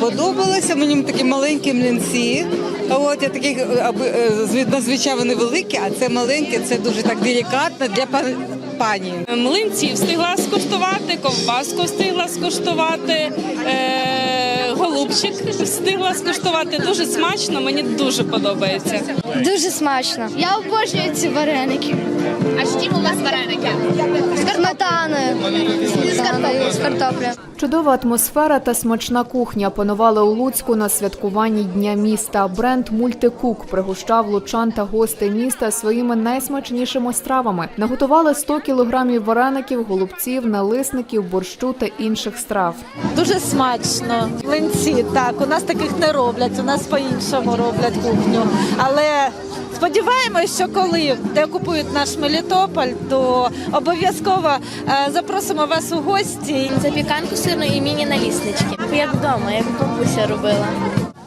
Подобалося мені такі маленькі млинці. От я таких е, аби е, вони великі, а це маленькі, це дуже так делікатно для пані. Млинці встигла скуштувати, ковбаску встигла скуштувати, е, голубчик встигла скуштувати. Дуже смачно, мені дуже подобається. Дуже смачно. Я обожнюю ці вареники. А з чим у вас вареники? З картоплею. З картоплею. Чудова атмосфера та смачна кухня панували у Луцьку на святкуванні Дня міста. Бренд Мультикук пригощав лучан та гостей міста своїми найсмачнішими стравами. Наготували 100 кілограмів вареників, голубців, налисників, борщу та інших страв. Дуже смачно. Млинці, так, у нас таких не роблять, у нас по-іншому роблять кухню. Але сподіваємось, що коли деокупують наш Мелітополь, то обов'язково е, запросимо вас у гості. Запіканку сирну і міні-наліснички. Як вдома, як бабуся робила.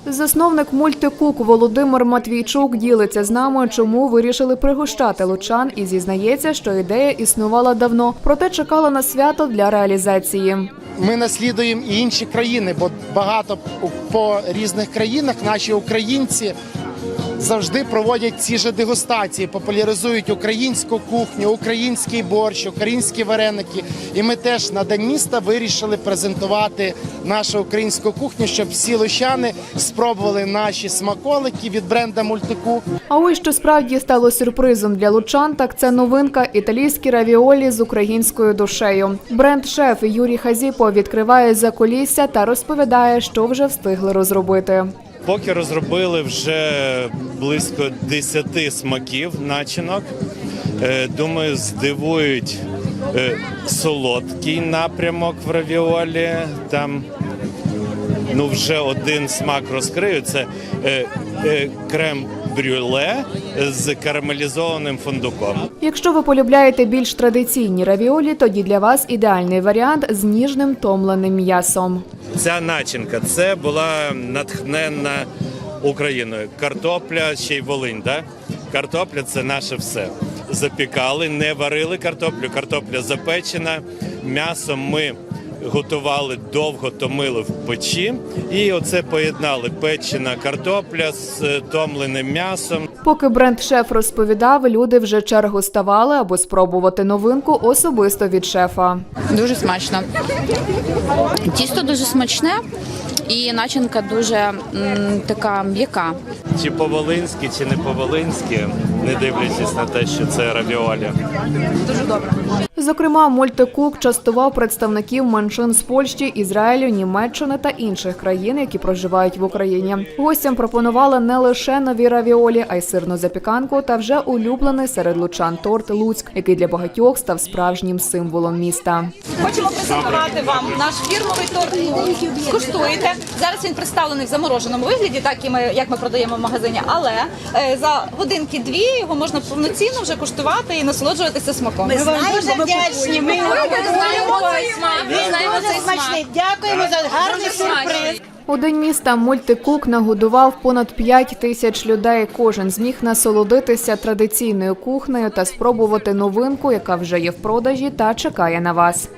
Засновник мультикук Володимир Матвійчук ділиться з нами, чому вирішили пригощати лучан і зізнається, що ідея існувала давно, проте чекала на свято для реалізації. ми наслідуємо і інші країни, бо багато по різних країнах наші українці завжди проводять ці ж дегустації, популяризують українську кухню, український борщ, українські вареники. І ми теж на день міста вирішили презентувати нашу українську кухню, щоб всі лощани спробували наші смаколики від бренда Мультикук. А ось що справді стало сюрпризом для лучан, так це новинка італійські равіолі з українською душею. Бренд-шеф Юрій Хазіпо відкриває закулісся та розповідає, що вже встигли розробити. Поки розробили вже близько 10 смаків начинок. Е, Думаю, здивують е, солодкий напрямок в равіолі. Там ну, вже один смак розкрию. Це е, крем брюле з карамелізованим фундуком. Якщо ви полюбляєте більш традиційні равіолі, тоді для вас ідеальний варіант з ніжним томленим м'ясом. Ця начинка це була натхненна Україною. Картопля ще й Волинь. Да? Картопля це наше все. Запікали, не варили картоплю. Картопля запечена. М'ясо ми готували довго, томили в печі. І оце поєднали печена картопля з е, томленим м'ясом. Поки бренд-шеф розповідав, люди вже чергу ставали, аби спробувати новинку особисто від шефа. Дуже смачно. Тісто дуже смачне і начинка дуже м, така м'яка. Чи по-волинськи, чи не по-волинськи, не дивлячись на те, що це равіолі. Зокрема, мультикук частував представників меншин з Польщі, Ізраїлю, Німеччини та інших країн, які проживають в Україні. Гостям пропонували не лише нові равіолі, а й сирну запіканку та вже улюблений серед лучан торт Луцьк, який для багатьох став справжнім символом міста. Хочемо презентувати вам наш фірмовий торт. Скуштуєте. Зараз він представлений в замороженому вигляді, так і ми, як ми продаємо в магазині. Але е, за годинки-дві його можна повноцінно вже куштувати і насолоджуватися смаком. Ми вам дуже вдячні. Ми Знаємо цей смак. Знаємо цей смак. Дякуємо за гарний сюрприз. У день міста мультикук нагодував понад 5 тисяч людей. Кожен зміг насолодитися традиційною кухнею та спробувати новинку, яка вже є в продажі та чекає на вас.